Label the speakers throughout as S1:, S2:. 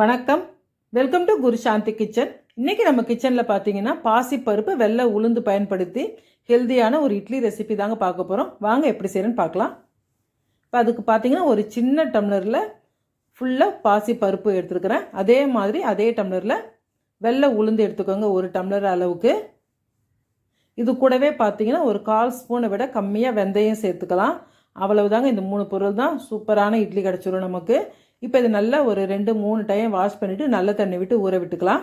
S1: வணக்கம். Welcome to Guru Shanthi kitchen. இன்னைக்கு நம்ம கிச்சனில் பார்த்தீங்கன்னா பாசிப்பருப்பு வெள்ளை உளுந்து பயன்படுத்தி ஹெல்தியான ஒரு இட்லி ரெசிபி தாங்க பார்க்க போகிறோம் வாங்க எப்படி செய்யறேன்னு பார்க்கலாம். இப்போ அதுக்கு பார்த்தீங்கன்னா ஒரு சின்ன டம்ளரில் ஃபுல்லாக பாசிப்பருப்பு எடுத்துருக்கிறேன். அதே மாதிரி அதே டம்ளரில் வெள்ளை உளுந்து எடுத்துக்கோங்க ஒரு டம்ளர் அளவுக்கு. இது கூடவே பார்த்தீங்கன்னா ஒரு கால் ஸ்பூனை விட கம்மியாக வெந்தயம் சேர்த்துக்கலாம். அவ்வளவுதாங்க இந்த மூணு பொருள் தான். சூப்பரான இட்லி கிடச்சிரும் நமக்கு. இப்போ இது நல்லா ஒரு ரெண்டு மூணு டைம் வாஷ் பண்ணிவிட்டு நல்ல தண்ணி விட்டு ஊற விட்டுக்கலாம்.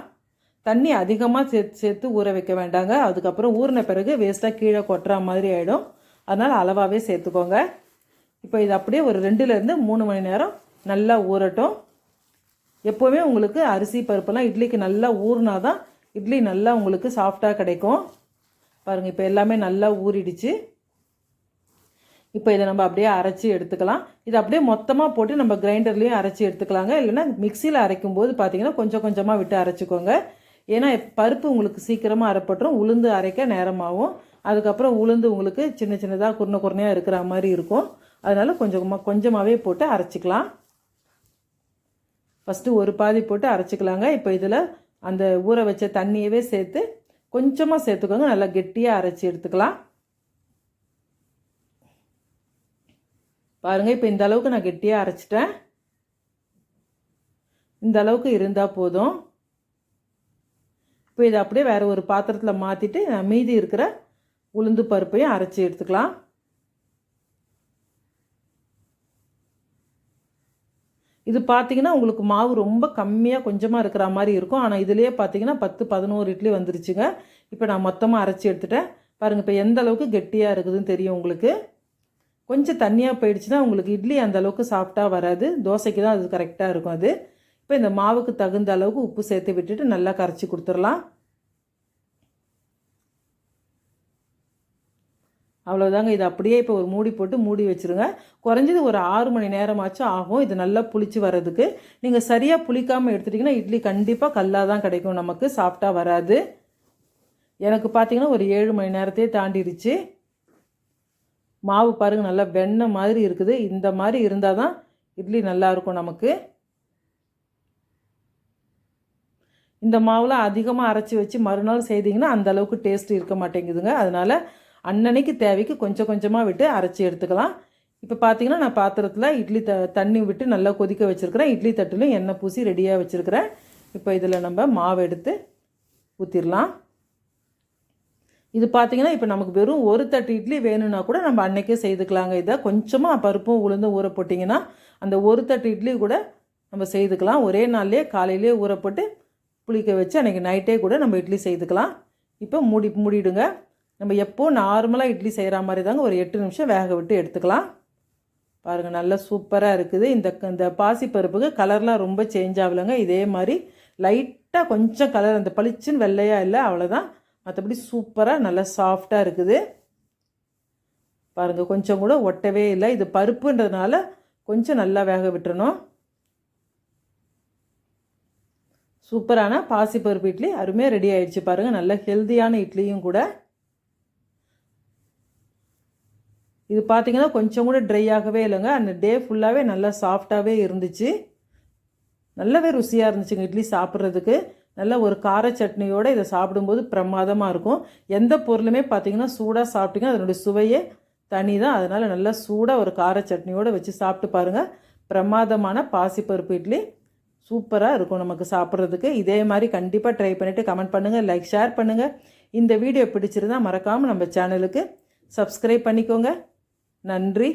S1: தண்ணி அதிகமாக சேர்த்து சேர்த்து ஊற வைக்க வேண்டாங்க. அதுக்கப்புறம் ஊறின பிறகு வேஸ்ட்டாக கீழே கொட்டுற மாதிரி ஆகிடும் அதனால் அளவாகவே சேர்த்துக்கோங்க. இப்போ இது அப்படியே ஒரு ரெண்டுலேருந்து மூணு மணி நேரம் நல்லா ஊறட்டும். எப்போவுமே உங்களுக்கு அரிசி பருப்பெல்லாம் இட்லிக்கு நல்லா ஊறினா தான் இட்லி நல்லா உங்களுக்கு சாஃப்டாக கிடைக்கும். பாருங்கள் இப்போ எல்லாமே நல்லா ஊறிடுச்சு. இப்போ இதை நம்ம அப்படியே அரைச்சி எடுத்துக்கலாம். இது அப்படியே மொத்தமாக போட்டு நம்ம கிரைண்டர்லேயும் அரைச்சி எடுத்துக்கலாங்க. இல்லைன்னா மிக்சியில் அரைக்கும் போது பார்த்தீங்கன்னா கொஞ்சம் கொஞ்சமாக விட்டு அரைச்சிக்கோங்க. ஏன்னா பருப்பு உங்களுக்கு சீக்கிரமாக அரைப்பட்டுரும் உளுந்து அரைக்க நேரமாகும் அதுக்கப்புறம் உளுந்து உங்களுக்கு சின்ன சின்னதாக குருணை குறுனையாக இருக்கிற மாதிரி இருக்கும். அதனால் கொஞ்சமாக கொஞ்சமாகவே போட்டு அரைச்சிக்கலாம். ஃபஸ்ட்டு ஒரு பாதி போட்டு அரைச்சிக்கலாங்க. இப்போ இதில் அந்த ஊற வச்ச தண்ணியவே சேர்த்து கொஞ்சமாக சேர்த்துக்கோங்க. நல்லா கெட்டியாக அரைச்சி எடுத்துக்கலாம். பாருங்கள் இப்போ இந்த அளவுக்கு நான் கெட்டியாக அரைச்சிட்டேன். இந்த அளவுக்கு இருந்தால் போதும். இப்போ இதை அப்படியே வேறு ஒரு பாத்திரத்தில் மாற்றிட்டு மீதி இருக்கிற உளுந்து பருப்பையும் அரைச்சி எடுத்துக்கலாம். இது பார்த்தீங்கன்னா உங்களுக்கு மாவு ரொம்ப கம்மியாக கொஞ்சமாக இருக்கிற மாதிரி இருக்கும். ஆனால் இதுலேயே பார்த்தீங்கன்னா பத்து பதினோரு இட்லி வந்துருச்சுங்க. இப்போ நான் மொத்தமாக அரைச்சி எடுத்துட்டேன். பாருங்கள் இப்போ எந்த அளவுக்கு கெட்டியாக இருக்குதுன்னு தெரியும் உங்களுக்கு. கொஞ்சம் தண்ணியாக போயிடுச்சுன்னா உங்களுக்கு இட்லி அந்த அளவுக்கு சாஃப்டாக வராது. தோசைக்கு தான் அது கரெக்டாக இருக்கும் அது. இப்போ இந்த மாவுக்கு தகுந்த அளவுக்கு உப்பு சேர்த்து விட்டுட்டு நல்லா கரைச்சி கொடுத்துடலாம். அவ்வளோதாங்க இது அப்படியே இப்போ ஒரு மூடி போட்டு மூடி வச்சுருங்க. குறைஞ்சது ஒரு ஆறு மணி நேரமாச்சும் ஆகும். இது நல்லா புளிச்சு வர்றதுக்கு. நீங்கள் சரியாக புளிக்காமல் எடுத்துட்டிங்கன்னா இட்லி கண்டிப்பாக கல்லாக தான் கிடைக்கும். நமக்கு சாஃப்டாக வராது. எனக்கு பார்த்தீங்கன்னா ஒரு ஏழு மணி நேரத்தையே தாண்டிடுச்சு. மாவு பாருங்கள் நல்லா வெண்ணெய் மாதிரி இருக்குது. இந்த மாதிரி இருந்தால் தான் இட்லி நல்லாயிருக்கும் நமக்கு. இந்த மாவுலாம் அதிகமாக அரைச்சி வச்சு மறுநாள் செய்திங்கன்னா அந்தளவுக்கு டேஸ்ட் இருக்க மாட்டேங்குதுங்க. அதனால் அன்னன்னைக்கு தேவைக்கு கொஞ்சம் கொஞ்சமாக விட்டு அரைச்சி எடுத்துக்கலாம். இப்போ பார்த்தீங்கன்னா நான் பாத்திரத்தில் இட்லி த தண்ணி விட்டு நல்லா கொதிக்க வச்சுருக்கிறேன். இட்லி தட்டிலும் எண்ணெய் பூசி ரெடியாக வச்சுருக்கிறேன். இப்போ இதில் நம்ம மாவு எடுத்து ஊற்றிடலாம் இது பார்த்தீங்கன்னா இப்போ நமக்கு வெறும் ஒரு தட்டு இட்லி வேணும்னா கூட நம்ம அன்னைக்கே செய்துக்கலாங்க. இதை கொஞ்சமாக பருப்பும் உளுந்தும் ஊற போட்டிங்கன்னா அந்த ஒரு தட்டு இட்லி கூட நம்ம செய்துக்கலாம். ஒரே நாள்லேயே காலையிலேயே ஊற போட்டு புளிக்க வச்சு அன்றைக்கி நைட்டே கூட நம்ம இட்லி செய்துக்கலாம். இப்போ மூடி மூடிடுங்க. நம்ம எப்போது நார்மலாக இட்லி செய்கிற மாதிரி தாங்க ஒரு எட்டு நிமிஷம் வேக விட்டு எடுத்துக்கலாம். பாருங்கள் நல்லா சூப்பராக இருக்குது. இந்த இந்த பாசிப்பருப்புக்கு கலர்லாம் ரொம்ப சேஞ்ச் ஆகலைங்க. இதே மாதிரி லைட்டாக கொஞ்சம் கலர் அந்த பளிச்சுன்னு வெள்ளையாக இல்லை அவ்வளோதான் மற்றபடி சூப்பராக நல்லா சாஃப்டாக இருக்குது. பாருங்கள் கொஞ்சம் கூட ஒட்டவே இல்லை. இது பருப்புன்றதுனால கொஞ்சம் நல்லா வேக விட்டுறணும். சூப்பரான பாசிப்பருப்பு இட்லி அருமையாக ரெடி ஆயிடுச்சு பாருங்கள் நல்ல ஹெல்த்தியான இட்லியும் கூட. இது பார்த்தீங்கன்னா கொஞ்சம் கூட ட்ரை ஆகவே இல்லைங்க. அந்த டே ஃபுல்லாகவே நல்லா சாஃப்டாகவே இருந்துச்சு. நல்லாவே ருசியாக இருந்துச்சுங்க இட்லி சாப்பிட்றதுக்கு. நல்ல ஒரு கார சட்னியோடு இதை சாப்பிடும்போது பிரமாதமாக இருக்கும். எந்த பொருளுமே பார்த்தீங்கன்னா சூடாக சாப்பிட்டீங்கன்னா அதனுடைய சுவையே தனி தான் அதனால் நல்லா சூடாக ஒரு கார சட்னியோடு வச்சு சாப்பிட்டு பாருங்கள் பிரமாதமான பாசிப்பருப்பு இட்லி சூப்பராக இருக்கும் நமக்கு சாப்பிட்றதுக்கு. இதே மாதிரி கண்டிப்பாக ட்ரை பண்ணிவிட்டு கமெண்ட் பண்ணுங்கள் லைக் ஷேர் பண்ணுங்கள் இந்த வீடியோ பிடிச்சிருந்தால் மறக்காமல் நம்ம சேனலுக்கு சப்ஸ்கிரைப் பண்ணிக்கோங்க. நன்றி.